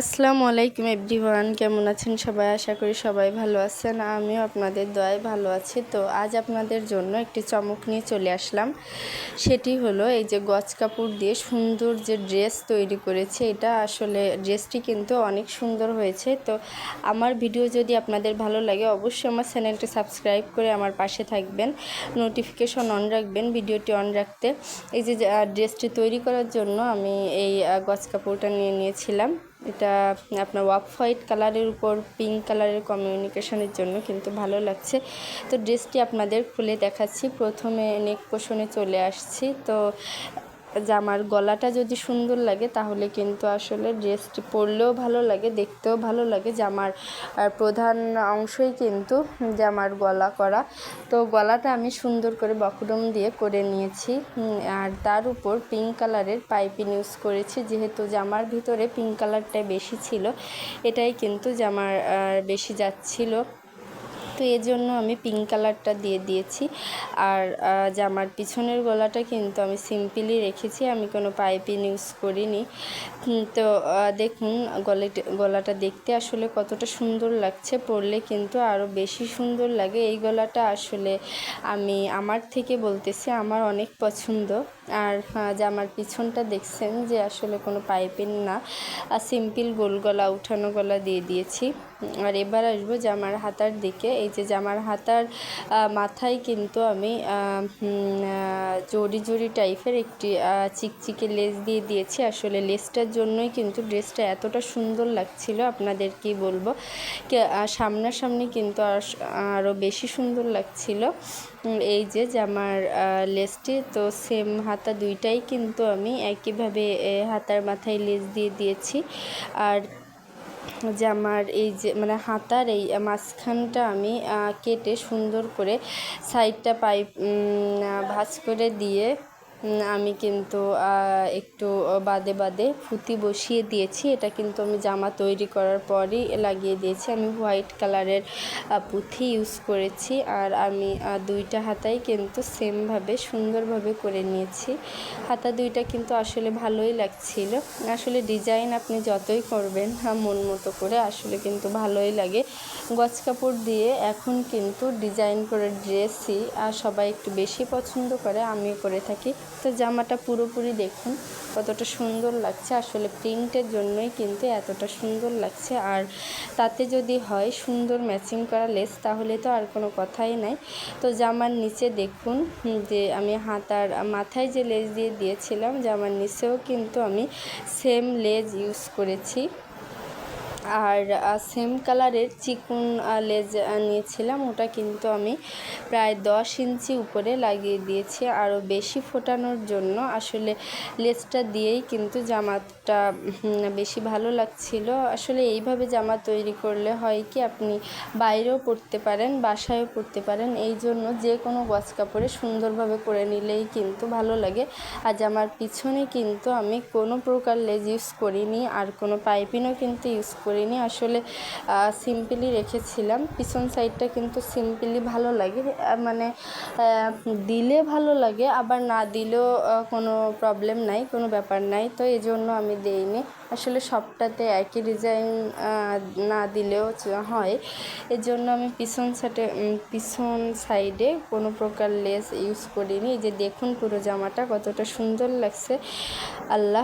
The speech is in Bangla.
আসসালামু আলাইকুম এভরিওয়ান, কেমন আছেন সবাই? আশা করি সবাই ভালো আছেন, আমিও আপনাদের দয়ায় ভালো আছি। তো আজ আপনাদের জন্য একটি চমক নিয়ে চলে আসলাম। সেটি হলো এই যে গজ কাপড় দিয়ে সুন্দর যে ড্রেস তৈরি করেছে, এটা আসলে ড্রেসটি কিন্তু অনেক সুন্দর হয়েছে। তো আমার ভিডিও যদি আপনাদের ভালো লাগে, অবশ্যই আমার চ্যানেলটি সাবস্ক্রাইব করে আমার পাশে থাকবেন, নোটিফিকেশন অন রাখবেন, ভিডিওটি অন রাখতে। এই যে ড্রেসটি তৈরি করার জন্য আমি এই গজ কাপড়টা নিয়ে নিয়েছিলাম। এটা আপনার ওয়াফ হোয়াইট কালারের উপর, পিঙ্ক কালারের কমিউনিকেশনের জন্য কিন্তু ভালো লাগছে। তো ড্রেসটি আপনাদের খুলে দেখাচ্ছি। প্রথমে নেক পোষণে চলে আসছি। তো জামার গলাটা যদি সুন্দর লাগে, তাহলে কিন্তু আসলে ড্রেসটি পরলেও ভালো লাগে, দেখতেও ভালো লাগে। জামার প্রধান অংশই কিন্তু জামার গলা করা। তো গলাটা আমি সুন্দর করে বকরম দিয়ে করে নিয়েছি। আর তার উপর পিঙ্ক কালারের পাইপিং ইউজ করেছি, যেহেতু জামার ভিতরে পিঙ্ক কালারটা বেশি ছিল, এটাই কিন্তু জামার বেশি যাচ্ছিল। তো এর জন্য আমি পিঙ্ক কালারটা দিয়ে দিয়েছি। আর জামার পিছনের গলাটা কিন্তু আমি সিম্পলি রেখেছি, আমি কোনো পাইপিং ইউজ করিনি। তো দেখুন, গলাটা গলাটা দেখতে আসলে কতটা সুন্দর লাগছে, পরলে কিন্তু আরও বেশি সুন্দর লাগে। এই গলাটা আসলে আমি, আমার থেকে বলতেছি, আমার অনেক পছন্দ। আর জামার পিছনটা দেখছেন যে আসলে কোনো পাইপিং না সিম্পল গোল গলা, উঠানো গলা দিয়ে দিয়েছি। আর এবার আসব জামার হাতার দিকে। এই যে জামার হাতার মাথায় কিন্তু আমি জড়ি জড়ি টাইপের একটি চিকচিকে লেস দিয়ে দিয়েছি। আসলে লেসটার জন্যই কিন্তু ড্রেসটা এতটা সুন্দর লাগছিল আপনাদের কি বলব সামনাসামনি কিন্তু আরও বেশি সুন্দর লাগছিল। এই যে জামার লেসটি, তো সেম হাতা দুইটাই কিন্তু আমি একইভাবে হাতার মাথায় লেজ দিয়ে দিয়েছি। আর যে আমার এই যে মানে হাতার এই মাঝখানটা আমি কেটে সুন্দর করে সাইডটা পাইপ ভাঁজ করে দিয়ে আমি কিন্তু একটু বাদে বাদে ফুতি বসিয়ে দিয়েছি। এটা কিন্তু আমি জামা তৈরি করার পরই লাগিয়ে দিয়েছি। আমি হোয়াইট কালারের পুঁথি ইউজ করেছি। আর আমি দুইটা হাতাই কিন্তু সেমভাবে সুন্দরভাবে করে নিয়েছি। হাতা দুইটা কিন্তু আসলে ভালোই লাগছিল। আসলে ডিজাইন আপনি যতই করবেন মন মতো করে আসলে কিন্তু ভালোই লাগে। গজ কাপড় দিয়ে এখন কিন্তু ডিজাইন করে ড্রেসই সবাই একটু বেশি পছন্দ করে, আমিও করে থাকি। তো জামাটা পুরোপুরি দেখুন, কতটা সুন্দর লাগছে। আসলে প্রিন্টের জন্যই কিন্তু এতটা সুন্দর লাগছে। আর তাতে যদি হয় সুন্দর ম্যাচিং করা লেস, তাহলে তো আর কোনো কথাই নাই। তো জামার নিচে দেখুন যে আমি হাতার, মাথায় যে লেজ দিয়ে দিয়েছিলাম, জামার নিচেও কিন্তু আমি সেম লেজ ইউজ করেছি। আর সেম কালারের চিকুন লেজ নিয়েছিলাম। ওটা কিন্তু আমি প্রায় দশ ইঞ্চি উপরে লাগিয়ে দিয়েছি। আরও বেশি ফোটানোর জন্য আসলে লেজটা দিয়েই কিন্তু জামাটা বেশি ভালো লাগছিল। আসলে এইভাবে জামা তৈরি করলে হয় কি, আপনি বাইরেও পরতে পারেন, বাসায়ও পরতে পারেন। এই জন্য যে কোনো গছ কাপড়ে সুন্দরভাবে করে নিলেই কিন্তু ভালো লাগে। আর জামার পিছনে কিন্তু আমি কোনো প্রকার লেজ ইউজ করিনি, আর কোনো পাইপিনও কিন্তু ইউজ করি করিনি। আসলে সিম্পলি রেখেছিলাম। পিছন সাইডটা কিন্তু সিম্পলি ভালো লাগে। মানে দিলে ভালো লাগে, আবার না দিলেও কোনো প্রবলেম নাই, কোনো ব্যাপার নাই। তো এই জন্য আমি দিইনি। আসলে সবটাতে একই ডিজাইন না দিলেও হয়। এর জন্য আমি পিছন সাইডে পিছন সাইডে কোনো প্রকার লেস ইউজ করিনি। এই যে দেখুন পুরো জামাটা কতটা সুন্দর লাগছে। আল্লাহ